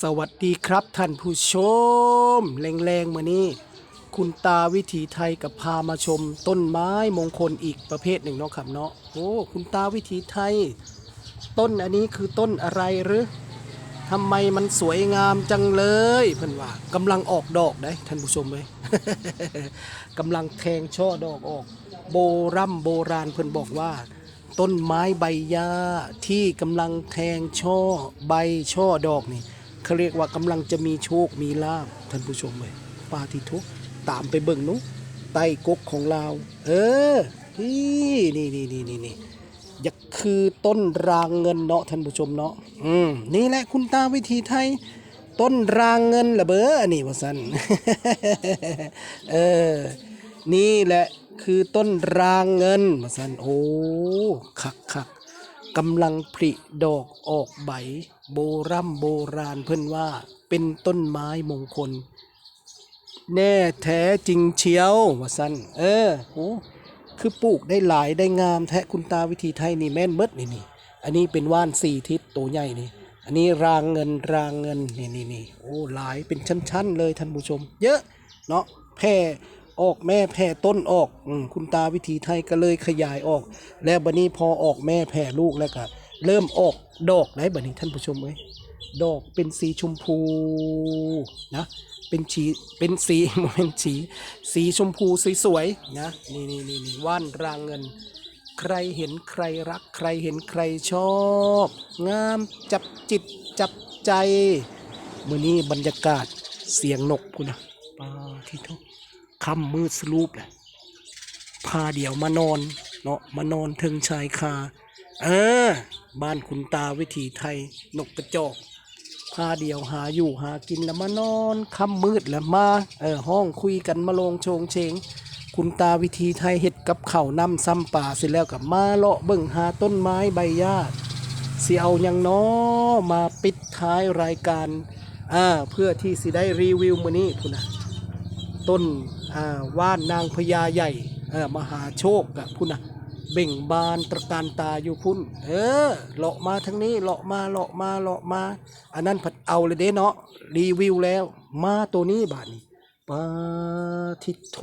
สวัสดีครับท่านผู้ชมแรงๆมานี้ คุณตาวิถีไทยกับพามาชมต้นไม้มงคลอีกประเภทหนึ่งเนาะครับเนาะโอ้คุณตาวิถีไทย ต้นอันนี้คือต้นอะไรหรือทำไมมันสวยงามจังเลยเพิ่อนว่ากำลังออกดอกได้ท่านผู้ชมเลยกำลังแทงช่อดอกออก โบรำโบราณเพิ่อนบอกว่า ต้นไม้ใบหญ้าที่กำลังแทงช่อใบช่อดอกนี่ เขาเรียกว่ากำลังจะมีโชคมีลาภท่านผู้ชมเลยปาทิทุกตามไปเบิ่งนุใต้กกของเรา เออนี่นี่นี่นี่นี่นี่อยากคือต้นรางเงินเนาะท่านผู้ชมเนาะอืมนี่แหละคุณตาวิธีไทย ต้นรางเงินละเบ้อนี่ว่าสันเออนี่แหละคือต้นรางเงินมาสันโอ้คักคักกำลังผลิดอกออกใบ โบรำโบราณเพิ่นว่าเป็นต้นไม้มงคล แน่แท้จริงเชียวว่าสันเออโอ้คือปลูกได้หลายได้งามแท้คุณตาวิธีไทยนี่แม่นเบิดนี่นี่อันนี้เป็นว่านสี่ทิศตัวใหญ่นี่ อันนี้รางเงินรางเงินนี่นี่นี่โอ้หลายเป็นชั้นๆเลยท่านผู้ชม เยอะเนาะแพร่ออกแม่แพร่ต้นออกอคุณตาวิธีไทยก็เลยขยายออก แล้วบัดนี้พอออกแม่แพร่ลูกแล้วก็ เริ่มออกดอกได้บัดนี้ท่านผู้ชมเอ้ยดอกเป็นสีชมพูนะเป็นสีเป็นสีโมเป็นสีสีชมพูสวยๆนะนี่นี่นี่นี่ว่านรางเงิน ใครเห็นใครรัก ใครเห็นใครชอบ งามจับจิตจับใจมื่อนี้บรรยากาศเสียงนกคุณนะปาที่ทุกคำมืดสลูปแหละพาเดี่ยวมานอนเนาะมานอนเทิงชายคา เออ บ้านคุณตาวิถีไทย นกกระจอกพาเดียวหาอยู่หากินแล้วมานอนค่ำมืดแล้วมา เออ ห้องคุยกันมาลงโชงเชง คุณตาวิธีไทยเห็ดกับเข้าวน้ำซ้ำป่าเสร็จแล้วกับมาเลาะเบิ่งหาต้นไม้ใบหญ้าเสิเอาย่างน้อมาปิดท้ายรายการอ่าเพื่อที่สิได้รีวิวมือนี้พุ่นนะต้นอ่าว่านนางพญาใหญ่เออมหาโชคกับพุ่นนะ เบ่งบานตระการตาอยู่พุ่น เออเลาะมาทั้งนี้เลาะมาเลาะมาเลาะมา อันนั้นผัดเอาเลยเด้เนาะรีวิวแล้ว มาตัวนี้บาดนี้ปาทิโท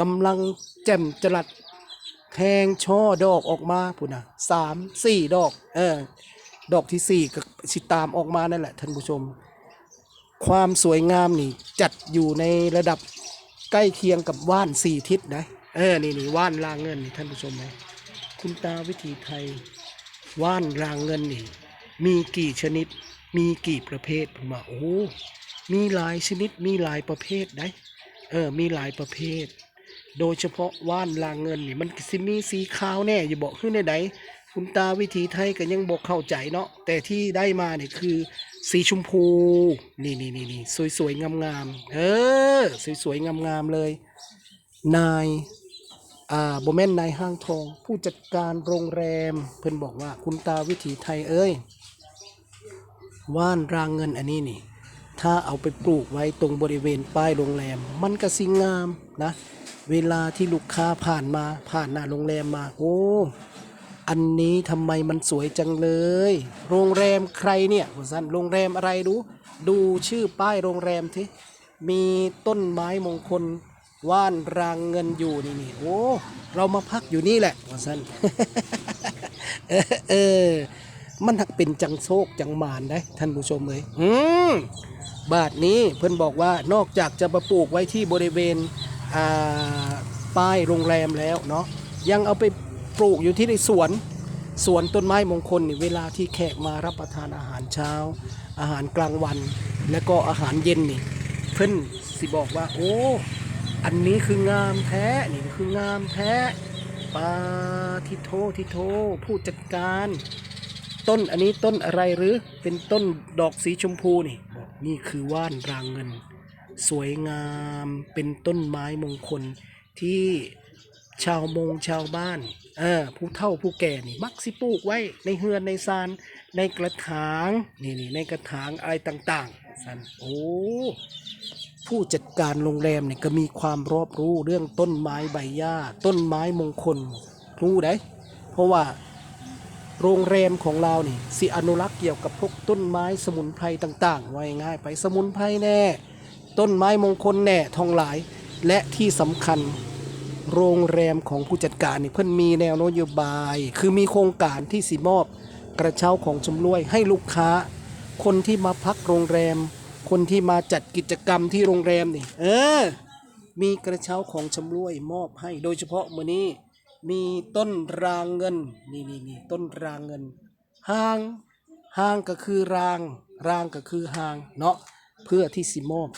กำลังแจ่มจรัดแทงช่อดอกออกมาพุ่นนะสามสี่ดอก เออ ดอกที่สี่ก็สิตามออกมานั่นแหละท่านผู้ชม ความสวยงามนี่จัดอยู่ในระดับใกล้เคียงกับว่านสี่ทิศนะ เออ นี่นี่ว่านรางเงินนี่ท่านผู้ชมไหมคุณตาวิถีไทย ว่านรางเงินนี่ มีกี่ชนิด มีกี่ประเภทผมว่าโอ้ มีหลายชนิด มีหลายประเภทได้เออ มีหลายประเภท โดยเฉพาะว่านลางเงินนี่ มันสิมีสีขาวแน่ อย่าบอกขึ้นในใดคุณตาวิถีไทยก็ยังบอกเข้าใจเนาะ แต่ที่ได้มาเนี่ยคือสีชมพู นี่นี่นี่นี่สวยๆงามๆ เออ สวยๆงามๆเลย นาย อ่าโบแมนนายห้างทอง ผู้จัดการโรงแรม เพิ่นบอกว่าคุณตาวิถีไทยเอ้ยว่านรางเงินอันนี้นี่ ถ้าเอาไปปลูกไว้ตรงบริเวณป้ายโรงแรม มันก็สิงามนะ เวลาที่ลูกค้าผ่านมาผ่านหน้าโรงแรมมา โอ้อันนี้ทำไมมันสวยจังเลย โรงแรมใครเนี่ยสันโรงแรมอะไรดู ดูชื่อป้ายโรงแรมที่มีต้นไม้มงคล ว่านรางเงินอยู่นี่นี่โอ้เรามาพักอยู่นี่แหละว่าสันเออเออมันหักเป็นจังโชคจังมานได้ท่านผู้ชมเลยอืมบาทนี้เพิ่อนบอกว่านอกจากจะมาปลูกไว้ที่บริเวณอ่าป้ายโรงแรมแล้วเนาะยังเอาไปปลูกอยู่ที่ในสวนสวนต้นไม้มงคลนี่เวลาที่แขกมารับประทานอาหารเช้า อาหารกลางวัน และก็อาหารเย็นนี่ เพิ่อนสิบอกว่า โอ้ อันนี้คืองามแท้ นี่คืองามแท้ปาทิโททิโทผู้จัดการ ต้นอันนี้ต้นอะไรหรือ เป็นต้นดอกสีชมพูนี่บอกนี่คือว่านรางเงิน สวยงามเป็นต้นไม้มงคลที่ชาวมงชาวบ้านเออผู้เฒ่าผู้แก่นี่มักสิปลูกไว้ในเฮือนในซานในกระถางนี่นี่ในกระถางอะไรต่างๆสันโอ้ ผู้จัดการโรงแรมเนี่ยก็มีความรอบรู้เรื่องต้นไม้ใบหญ้า ต้นไม้มงคลรู้ได้ เพราะว่าโรงแรมของเรานี่สิอนุรักษ์เกี่ยวกับพวกต้นไม้สมุนไพรต่างๆ ไว้ง่ายไปสมุนไพรแน่ ต้นไม้มงคลแน่ทองหลาย และที่สำคัญโรงแรมของผู้จัดการนี่เพิ่นมีแนวนโยบาย คือมีโครงการที่สิมอบกระเช้าของชำรวยให้ลูกค้า คนที่มาพักโรงแรม คนที่มาจัดกิจกรรมที่โรงแรมนี่ เออ มีกระเช้าของชำร่วยมอบให้ โดยเฉพาะมื้อนี้ มีต้นรางเงิน นี่นี่นี่ต้นรางเงินห้างห้างก็คือราง รางก็คือหางเนาะเพื่อที่สิมอบ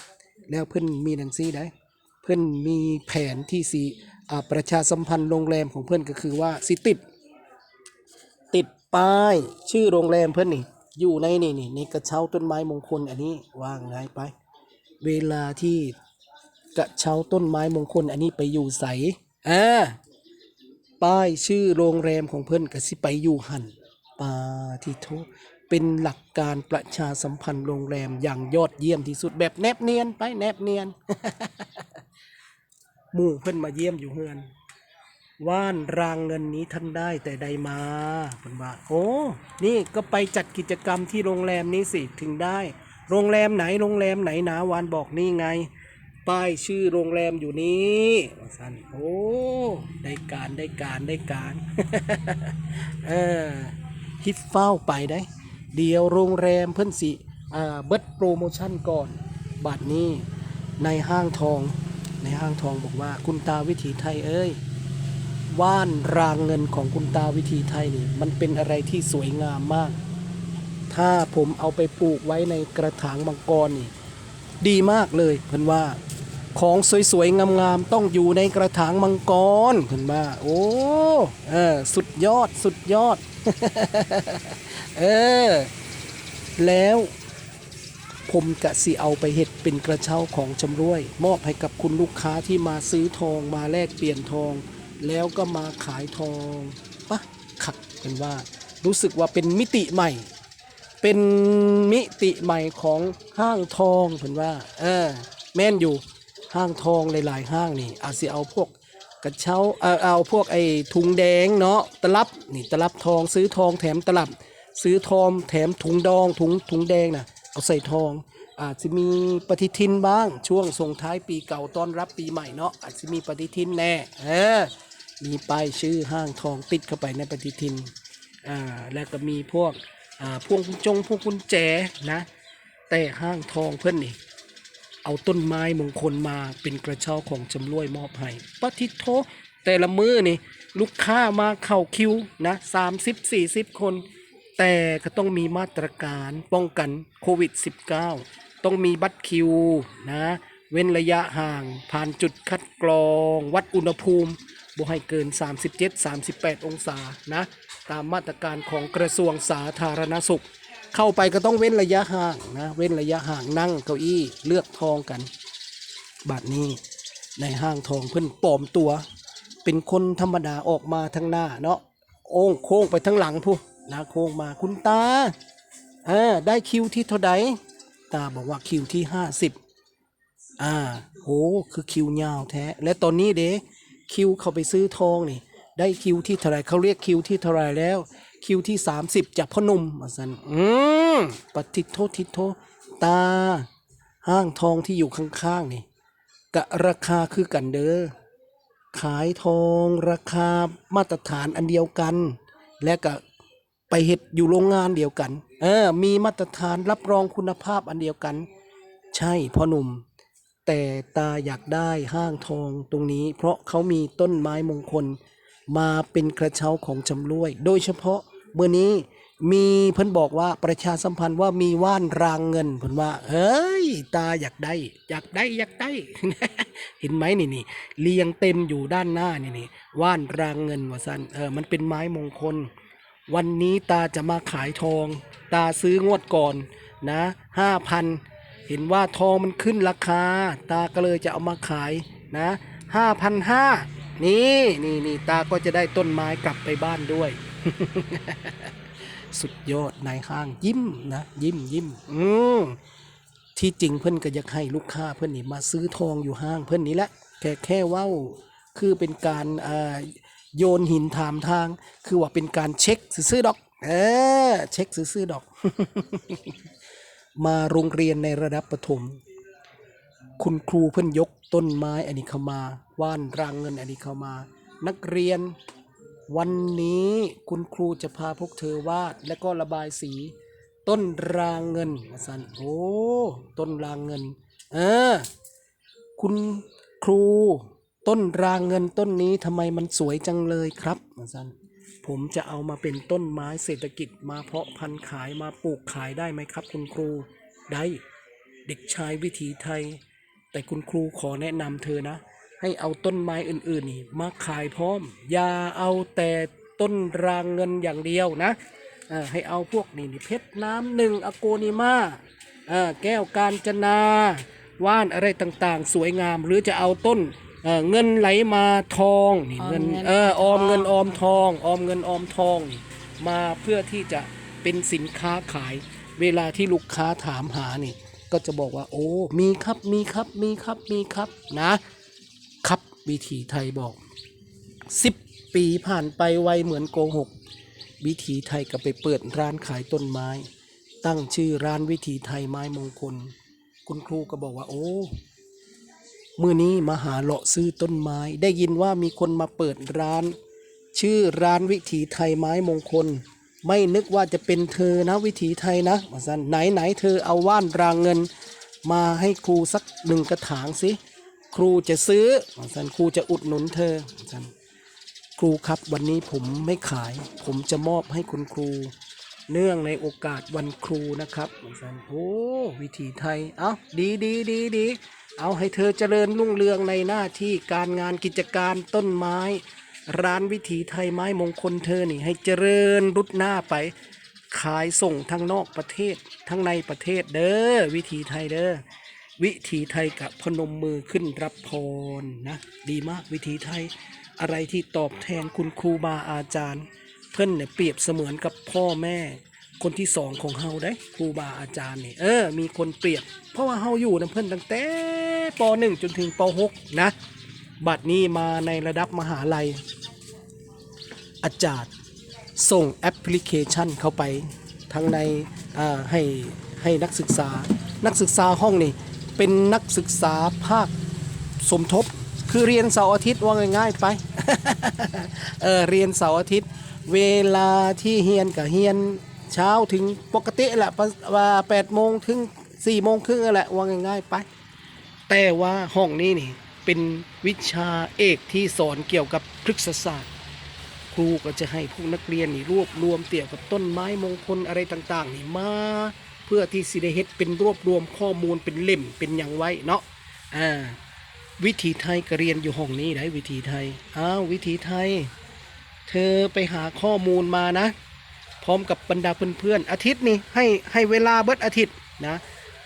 แล้วเพิ่อนมีหนังซีได้ เพื่อนมีแผนที่สีประชาสัมพันธ์โรงแรมของเพื่อนก็คือว่าสิติด ติดป้ายชื่อโรงแรมเพื่อนนี่ อยู่ในนี่นี่ในกระเช้าต้นไม้มงคลอันนี้วางไงไป เวลาที่กระเช้าต้นไม้มงคลอันนี้ไปอยู่ใสอ่าป้ายชื่อโรงแรมของเพื่อนกสิไปอยู่หันปาทิโทเป็นหลักการประชาสัมพันธ์โรงแรมอย่างยอดเยี่ยมที่สุดแบบแนบเนียนไปแนบเนียน หมู่เพิ่อนมาเยี่ยมอยู่เฮือน ว่านรางเงินนี้ท่านได้แต่ใดมาเพิ่นว่าโอ้นี่ก็ไปจัดกิจกรรมที่โรงแรมนี้สิถึงได้ โรงแรมไหนโรงแรมไหนหนาวานบอกนี่ไง ป้ายชื่อโรงแรมอยู่นี้ว่าซั่นโอ้ได้การได้การได้การเออคิดเฝ้าไปได้ เดี๋ยวโรงแรมเพิ่นสิอ่าเบิดโปรโมชั่นก่อนบัตรนี้ในห้างทองในห้างทองบอกว่าคุณตาวิถีไทยเอ้ย ว่านรางเงินของคุณตาวิถีไทยนี่มันเป็นอะไรที่สวยงามมาก ถ้าผมเอาไปปลูกไว้ในกระถางมังกรนี่ ดีมากเลยเพิ่นว่า ของสวยๆงามๆต้องอยู่ในกระถางมังกรเพิ่นว่า โอ้เออสุดยอดสุดยอด เออ แล้วผมกะสิเอาไปเฮ็ดเป็นกระเช้าของชำร่วย มอบให้กับคุณลูกค้าที่มาซื้อทองมาแลกเปลี่ยนทอง แล้วก็มาขายทองปะขัดเป็นว่า รู้สึกว่าเป็นมิติใหม่ เป็นมิติใหม่ของห้างทองเพิ่นว่า เออ แม่นอยู่ห้างทองหลาย ๆ ห้างนี่ อาจสิเอาพวกกระเช้าเอาเอาพวกไอ้ถุงแดงเนาะตลับนี่ตลับทองซื้อทองแถมตลับ ซื้อทองแถมถุงดองถุงถุงแดงน่ะเอาใส่ทอง อาจจะมีปฏิทินบ้างช่วงส่งท้ายปีเก่าต้อนรับปีใหม่เนาะอาจจะมีปฏิทินแน่เออ มีป้ายชื่อห้างทองติดเข้าไปในปฏิทินอ่าแล้วก็มีพวกอ่าพวงกุญจงพวงกุญแจนะ แต่ห้างทองเพื่อนนี่เอาต้นไม้มงคลมาเป็นกระเช้าของจำรวยมอบให้ปฏิโทแต่ละมือนี่ลูกค้ามาเข้าคิวนะสามสิบสี่สิบคน แต่ก็ต้องมีมาตรการป้องกันโควิด -19 ต้องมีบัตรคิวนะ เว้นระยะห่างผ่านจุดคัดกรอง วัดอุณหภูมิ บ่ให้เกิน 37-38 องศานะ ตามมาตรการของกระทรวงสาธารณสุข เข้าไปก็ต้องเว้นระยะห่างนะ เว้นระยะห่างนั่งเก้าอี้เลือกทองกันบัดนี้ในห้างทองเพิ่นปลอมตัว เป็นคนธรรมดาออกมาทั้งหน้าเนาะโอ้งโค้งไปทั้งหลังผู้นะโค้งมาคุณตาเออได้คิวที่เท่าใดตาบอกว่าคิวที่ห้าสิบอ่าโหคือคิวยาวแท้ และตอนนี้เด้ คิวเขาไปซื้อทองนี่ ได้คิวที่เท่าไรเขาเรียกคิวที่เท่าไรแล้ว คิวที่สามสิบจากพ่อหนุ่มมาสันอืมปฏิโทษทิโทตา ห้างทองที่อยู่ข้างๆนี่กะราคาคือกันเด้อขายทองราคามาตรฐานอันเดียวกัน และก็ไปเฮ็ดอยู่โรงงานเดียวกัน เออ มีมาตรฐานรับรองคุณภาพอันเดียวกัน ใช่พ่อหนุ่ม แต่ตาอยากได้ห้างทองตรงนี้ เพราะเขามีต้นไม้มงคล มาเป็นกระเช้าของจำรวย โดยเฉพาะเมื่อนี้มีเพิ่นบอกว่าประชาสัมพันธ์ว่ามีว่านรางเงินเพิ่นว่า เฮ้ย ตาอยากได้ อยากได้อยากได้ เห็นไหมนี่นี่เรียงเต็มอยู่ด้านหน้านี่นี่ว่านรางเงินว่าสันเออมันเป็นไม้มงคล วันนี้ตาจะมาขายทอง ตาซื้องวดก่อนนะห้าพัน เห็นว่าทองมันขึ้นราคา ตาก็เลยจะเอามาขายนะห้าพันห้านี่นี่นี่ตาก็จะได้ต้นไม้กลับไปบ้านด้วย สุดยอดนายห้างยิ้มนะยิ้มยิ้มอืมที่จริงเพื่อนก็อยากให้ลูกค้าเพื่อนนี่มาซื้อทองอยู่ห้างเพื่อนนี่แหละแค่แค่ว่าคือเป็นการอ่าโยนหินถามทาง คือว่าเป็นการเช็คซื้อดอก เออ เช็คซื้อดอก มาโรงเรียนในระดับประถม คุณครูเพิ่นยกต้นไม้อันนี้เข้ามา ว่านรางเงินอันนี้เข้ามา นักเรียน วันนี้คุณครูจะพาพวกเธอวาดและก็ระบายสี ต้นรางเงินมาสันโอ้ต้นรางเงินเออคุณครูต้นรางเงินต้นนี้ทำไมมันสวยจังเลยครับมาสัน ผมจะเอามาเป็นต้นไม้เศรษฐกิจมาเพาะพันธุ์ขายมาปลูกขายได้ไหมครับ คุณครู ได้ เด็กชายวิถีไทย แต่คุณครูขอแนะนำเธอนะ ให้เอาต้นไม้อื่นๆนี่มาขายพร้อม อย่าเอาแต่ต้นรางเงินอย่างเดียวนะให้เอาพวกนี่นเพชรน้ำหนึ่งอโกนิมาแก้วการจนา ว่านอะไรต่างๆ สวยงามหรือจะเอาต้น เอ่อเงินไหลมาทองนี่เงินออมเงินเออออมเงินทอองอมทอง ออมเงินออมทองนี่มาเพื่อที่จะเป็นสินค้าขาย เวลาที่ลูกค้าถามหานี่ ก็จะบอกว่า โอ้มีครับมีครับมีครับมีครับนะ ครับวิถีไทยบอกสิบปีผ่านไปไวเหมือนโกหก วิถีไทยก็ไปเปิดร้านขายต้นไม้ ตั้งชื่อร้านวิถีไทยไม้มงคล คุณครูก็บอกว่า โอ้ มื่อนี้มาหาเลาะซื้อต้นไม้ ได้ยินว่ามีคนมาเปิดร้าน ชื่อร้านวิถีไทยไม้มงคล ไม่นึกว่าจะเป็นเธอนะวิถีไทยนะมาสันไหนไหนเธอเอาว่านรางเงิน มาให้ครูสักหนึ่งกระถางสิครูจะซื้อมาสันครูจะอุดหนุนเธอมาสันครูครับวันนี้ผมไม่ขาย ผมจะมอบให้คุณครู เนื่องในโอกาสวันครูนะครับมาสันโอ้วิถีไทย เอาดีดีดีดี เอาให้เธอเจริญรุ่งเรืองในหน้าที่การงานกิจการต้นไม้ ร้านวิถีไทยไม้มงคลเธอนี่ให้เจริญรุดหน้าไป ขายส่งทั้งนอกประเทศทั้งในประเทศเด้อวิถีไทยเด้อวิถีไทยกับพนมมือขึ้นรับพรนะดีมากวิถีไทย อะไรที่ตอบแทนคุณครูบาอาจารย์ เพิ่นเนี่ยเปรียบเสมือนกับพ่อแม่ คนที่สองของเฮาได้ครูบาอาจารย์เนี่ยเออ มีคนเปรียบ เพราะว่าเฮาอยู่นํเพิ่นตั้งแต่ ป .1 จนถึงป .6 นะ บัดนี้มาในระดับมหาลัย อาจารย์ส่งแอปพลิเคชันเข้าไปทั้งในให้ให้นักศึกษา นักศึกษาห้องนี่เป็นนักศึกษาภาคสมทบ คือเรียนเสาร์อาทิตย์ว่าง่ายๆไปเออเรียนเสาร์อาทิตย์ เวลาที่เฮียนกับเฮียนเช้าถึงปกติแหละปะว่า8โมงถึง4โมงครึ่งแหละว่าง่ายๆไป แต่ว่าห้องนี้นี่เป็นวิชาเอกที่สอนเกี่ยวกับพฤกษศาสตร์ ครูก็จะให้พวกนักเรียนนี่รวบรวมเกี่ยวกับต้นไม้มงคลอะไรต่างๆนี่มาเพื่อที่สิได้เฮ็ดเป็นรวบรวมข้อมูลเป็นเล่มเป็นอย่างไว้เนาะอ่าวิถีไทยก็เรียนอยู่ห้องนี้ได้วิถีไทยอ้าววิถีไทย เธอไปหาข้อมูลมานะ พร้อมกับบรรดาเพื่อนๆอาทิตย์นี้ให้ให้เวลาเบิดอาทิตย์นะ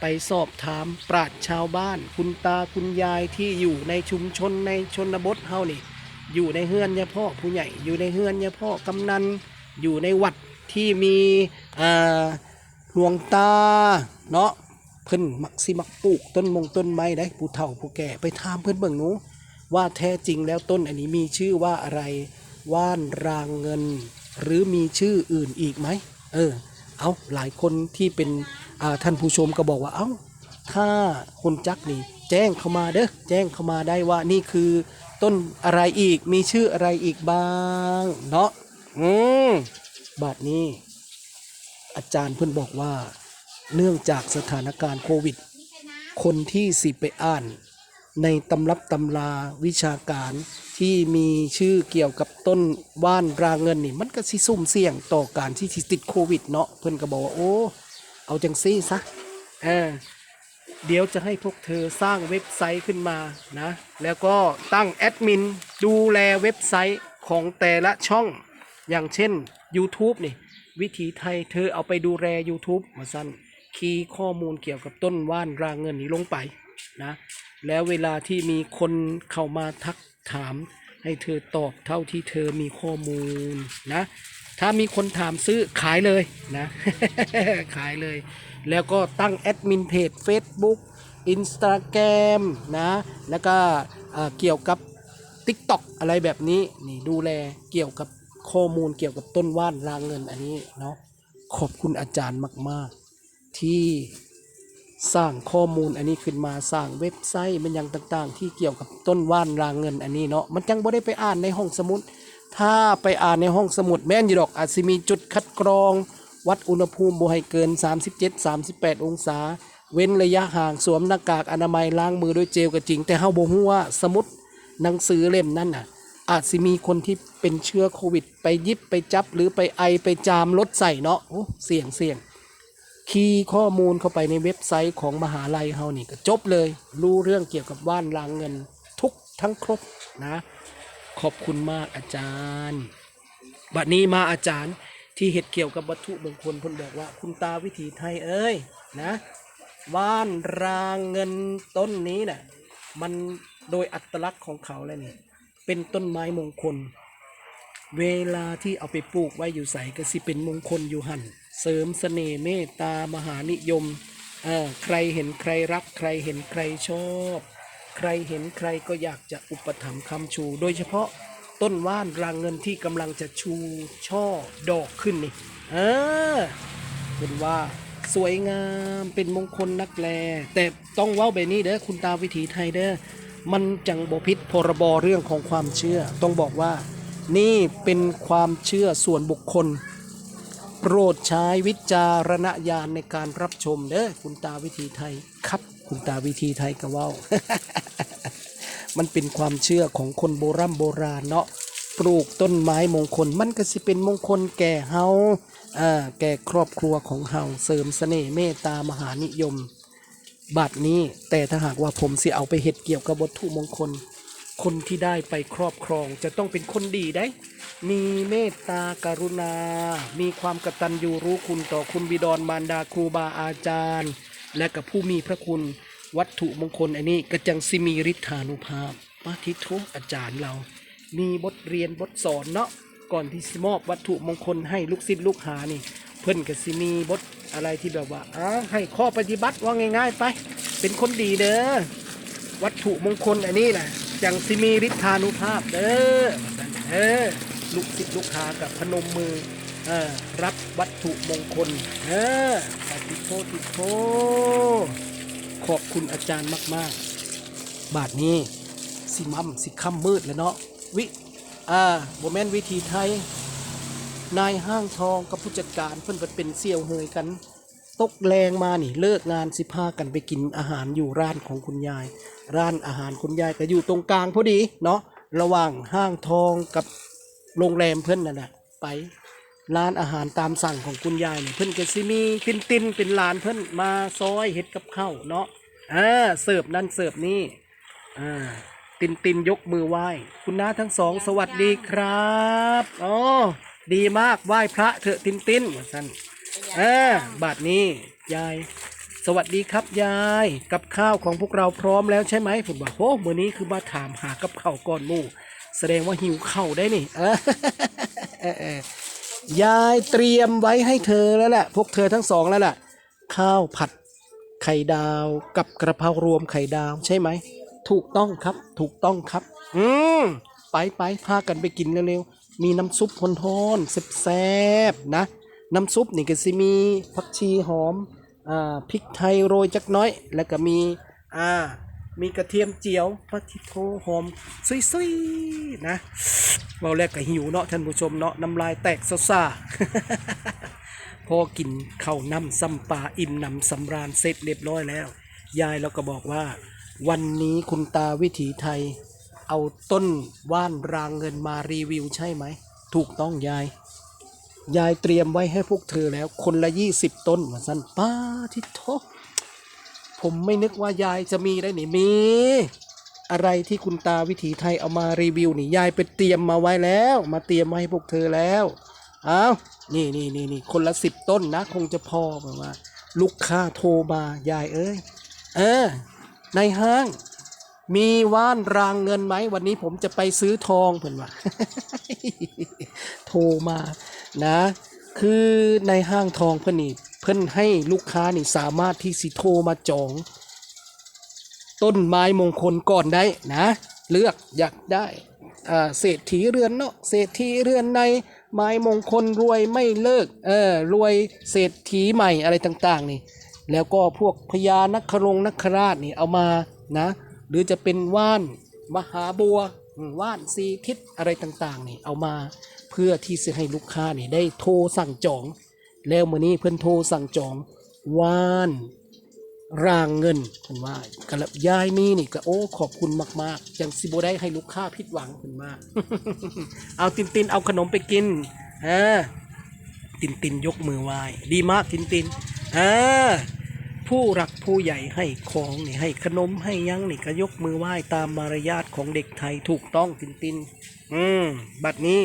ไปสอบถามปราชชาวบ้าน คุณตาคุณยายที่อยู่ในชุมชนในชนบทเฮานี่ อยู่ในเฮือนยาพ่อผู้ใหญ่อยู่ในเฮือนยาพ่อกำนันอยู่ในวัดที่มีอ่าหลวงตาเนาะเพิ่นมักสิมักปลูกต้นมงต้นไม้ได้ผู้เฒ่าผู้แก่ไปถามเพิ่นเบิ่งหนูว่าแท้จริงแล้วต้นอันนี้มีชื่อว่าอะไรว่านรางเงิน หรือมีชื่ออื่นอีกไหมเออ เอาหลายคนที่เป็นท่านผู้ชมก็บอกว่าเอ้าถ้าคนจักนี่แจ้งเข้ามาเด้อแจ้งเข้ามาได้ว่านี่คือต้นอะไรอีกมีชื่ออะไรอีกบ้างเนาะอืมบัดนี้ อาจารย์เพิ่นบอกว่า เนื่องจากสถานการณ์โควิด คนที่สิไปอ่าน ในตำรับตำราวิชาการที่มีชื่อเกี่ยวกับต้นว่านรางเงินนี่มันก็สิสุ่มเสี่ยงต่อการที่ติดโควิดเนาะเพิ่อนก็บอกว่าโอ้เอาจังซี่ซะเออเดี๋ยวจะให้พวกเธอสร้างเว็บไซต์ขึ้นมานะ แล้วก็ตั้งแอดมินดูแลเว็บไซต์ของแต่ละช่อง อย่างเช่น YouTube นี่ วิถีไทยเธอเอาไปดูแล YouTube มาสั้นคีย์ข้อมูลเกี่ยวกับต้นว่านรางเงินนี้ลงไปนะ แล้วเวลาที่มีคนเข้ามาทักถาม ให้เธอตอบเท่าที่เธอมีข้อมูลนะ ถ้ามีคนถามซื้อขายเลยนะ ขายเลย แล้วก็ตั้งแอดมินเพจ Facebook Instagram นะ แล้วก็เอ่อเกี่ยวกับ TikTok อะไรแบบนี้นี่ดูแลเกี่ยวกับข้อมูลเกี่ยวกับต้นว่านรางเงินอันนี้เนาะขอบคุณอาจารย์มาก ๆ ที่ สร้างข้อมูลอันนี้ขึ้นมาสร้างเว็บไซต์มันยังต่างๆ ที่เกี่ยวกับต้นว่านรางเงินอันนี้เนาะมันจังบ่ได้ไปอ่านในห้องสมุด ถ้าไปอ่านในห้องสมุดแม่นอยู่ดอกอาจสิมีจุดคัดกรอง วัดอุณหภูมิบ่ให้เกิน 37-38 องศา เว้นระยะห่างสวมหน้ากากอนามัยล้างมือด้วยเจลก็จริง แต่เฮาบ่ฮู้ว่าสมุดหนังสือเล่มนั้นน่ะอาจสิมีคนที่เป็นเชื้อโควิด ไปยิบไปจับหรือไปไอไปจามลดใส่เนาะโอ้เสี่ยงเสี่ยง คีย์ข้อมูลเข้าไปในเว็บไซต์ของมหาลัยเฮานี่ก็จบเลย รู้เรื่องเกี่ยวกับว่านรางเงินทุกทั้งครบนะ ขอบคุณมากอาจารย์ บัดนี้มาอาจารย์ที่เห็ดเกี่ยวกับวัตถุมงคลพ่นบอกว่า คุณตาวิถีไทยเอ้ยนะว่านรางเงินต้นนี้น่ะมันโดยอัตลักษณ์ของเขาแล้วนี่ยเป็นต้นไม้มงคล เวลาที่เอาไปปลูกไว้อยู่ใสก็สิเป็นมงคลอยู่หัน เสริมเสน่ห์เมตตามหานิยมเออใครเห็นใครรัก ใครเห็นใครชอบ ใครเห็นใครก็อยากจะอุปถัมภ์คำชู โดยเฉพาะต้นว่านรางเงินที่กำลังจะชูช่อดอกขึ้นนี่เออเป็นว่าสวยงามเป็นมงคลนักแล แต่ต้องเว้าแบบนี้เด้อคุณตาวิถีไทยเด้อมันจังบพิษพรบเรื่องของความเชื่อ ต้องบอกว่า นี่เป็นความเชื่อส่วนบุคคล โปรดใช้วิจารณญาณในการรับชมเด้อคุณตาวิธีไทยครับ คุณตาวิธีไทยก็เว้ามันเป็นความเชื่อของคนโบรำโบราณเนาะปลูกต้นไม้มงคล มันก็สิเป็นมงคลแก่เฮาอ่าแก่ครอบครัวของเฮาเสริมเสน่ห์เมตตามหานิยมบัดนี้แต่ถ้าหากว่าผมสิเอาไปเฮ็ดเกี่ยวกับวัตถุมงคล คนที่ได้ไปครอบครองจะต้องเป็นคนดีได้ มีเมตตากรุณา มีความกตัญญูรู้คุณต่อคุณบิดรมารดาครูบาอาจารย์ และกับผู้มีพระคุณวัตถุมงคลอันนี้ก็จังสิมีฤทธานุภาพมาทิโทอาจารย์เรา มีบทเรียนบทสอนเนาะก่อนที่สิมอบวัตถุมงคลให้ลูกศิษย์ลูกหานี่ เพิ่อนก็สิมีบทอะไรที่แบบว่าอ้าให้ข้อปฏิบัติว่าง่าย ๆ ไป เป็นคนดีเด้อ วัตถุมงคลอันนี้นะจังสิมีฤทธานุภาพเด้อเออลูกศิษย์ลูกหากับพนมมือเออรับวัตถุมงคลเออปฏิโทษติโทขอบคุณอาจารย์มาก ๆ บาทนี้สิมัมสิค่ำมืดแล้วเนาะวิอ่าโมเมนวิธีไทย นายห้างทองกับผู้จัดการเพิ่นเป็นเสี่ยวเฮยกัน ตกแรงมานี่เลิกงานสิพากันไปกินอาหารอยู่ร้านของคุณยาย ร้านอาหารคุณยายก็อยู่ตรงกลางพอดีเนาะระหว่างห้างทองกับโรงแรมเพิ่อนนั่นแหละไปร้านอาหารตามสั่งของคุณยายเนี่ยเพิ่นก็สิมีตินตินเป็นร้านเพิ่อนมาซอยเฮ็ดกับข้าวเนาะอ่าเสิร์ฟนั่นเสิร์ฟนี่อ่าตินตินยกมือไหว้ คุณน้าทั้งสองสวัสดีครับอ๋อดีมากไหว้พระเถอะตินตินว่าซั่น ออบาทนี้ยาย สวัสดีครับยาย กับข้าวของพวกเราพร้อมแล้วใช่ไหมผมบอกโอ้เมื่อนี้คือมาถามหากับข้าวก่อนมู่แสดงว่าหิวข้าได้นี่เออยายเตรียมไว้ให้เธอแล้วแหละพวกเธอทั้งสองแล้วแหละข้าวผัดไข่ดาวกับกระเพรารวมไข่ดาวใช่ไหมถูกต้องครับ ถูกต้องครับ อืมไปไปพากันไปกินเร็วๆมีน้ำซุปพนทอนๆแซ่บๆนะ น้ำซุปนี่ก็สิมีผักชีหอมอ่าพริกไทยโรยจักน้อย แล้วก็มีอ่ามีกระเทียมเจียวพระทิโทหอมซุยๆนะเราแรกก็หิวเนาะท่านผู้ชมเนาะน้ำลายแตกซ่าๆพอกินข้าวน้ำซ้ำปลาอิ่มหนำสำราญเสร็จเรียบร้อยแล้ว ยายเราก็บอกว่า วันนี้คุณตาวิถีไทย เอาต้นว่านรางเงินมารีวิวใช่ไหม ถูกต้องยาย ยายเตรียมไว้ให้พวกเธอแล้ว คนละยี่สิบต้นว่าสั้นป้าทิโทผมไม่นึกว่ายายจะมีได้นี่มี อะไรที่คุณตาวิถีไทยเอามารีวิวนี่ยายไปเตรียมมาไว้แล้ว มาเตรียมมาให้พวกเธอแล้วเอานี่นี่นี่นี่คนละสิบต้นนะ คงจะพอแบบว่า ลูกค้าโทรมายายเอ้ย เออ ในห้าง มีว่านรางเงินไหมวันนี้ผมจะไปซื้อทองเพื่อนว่าโทรมานะ คือในห้างทองเพื่อนนี่เพื่อนให้ลูกค้านี่สามารถที่สิโทรมาจอง ต้นไม้มงคลก่อนได้นะ เลือกอยากได้เศรษฐีเรือนเนาะเศรษฐีเรือนในไม้มงคลรวยไม่เลิกเออรวยเศรษฐีใหม่อะไรต่างๆนี่ แล้วก็พวกพญานัครงนัคราชนี่เอามานะ หรือจะเป็นว่านมหาบัวว่านสีทิศอะไรต่างๆนี่เอามาเพื่อที่จะให้ลูกค้านี่ได้โทรสั่งจอง แล้วมื้อนี้เพิ่อนโทรสั่งจองว่านรางเงินเพิ่นว่ากระยายมีนี่ก็โอ้ขอบคุณมากๆจังสิบได้ให้ลูกค้าผิดหวังเพิ่นมาก เอาตินตินเอาขนมไปกินฮะตินตินยกมือไหว้ดีมากตินตินอ่า ผู้รักผู้ใหญ่ให้ของนี่ให้ขนมให้ยั้งนี่ก็ยกมือไหว้ตามมารยาทของเด็กไทยถูกต้องตินตินอืมบัดนี้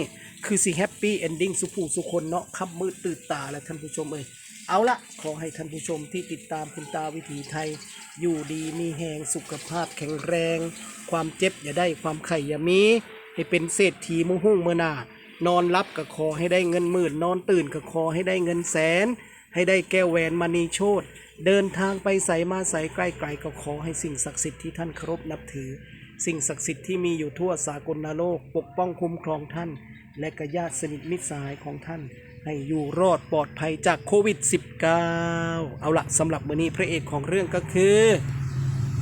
คือสิแฮปปี้เอนดิ้งสุผู้สุคนเนาะค่ำมืดตื่นตาแล้วท่านผู้ชมเอ้ยเอาละขอให้ท่านผู้ชมที่ติดตามคุณตาวิถีไทย อยู่ดีมีแหงสุขภาพแข็งแรง ความเจ็บอย่าได้ความไข่อย่ามี ให้เป็นเศรษฐีมุ่งหุ่งเมื่อนานอนรับก็ขอให้ได้เงินหมื่น นอนตื่นก็ขอให้ได้เงินแสน ให้ได้แก้วแหวนมณีโชต เดินทางไปใสมาใสใกล้ไกลก็ขอให้สิ่งศักดิ์สิทธิ์ที่ท่านเคารพนับถือ สิ่งศักดิ์สิทธิ์ที่มีอยู่ทั่วสากลโลก ปกป้องคุ้มครองท่าน และกญาติสนิทมิตรสหายของท่าน ให้อยู่รอดปลอดภัยจากโควิด -19 เอาละสำหรับมือนี้พระเอกของเรื่องก็คือ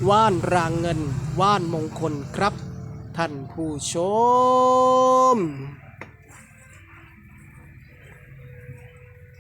ว่านรางเงิน ว่านมงคลครับ ท่านผู้ชม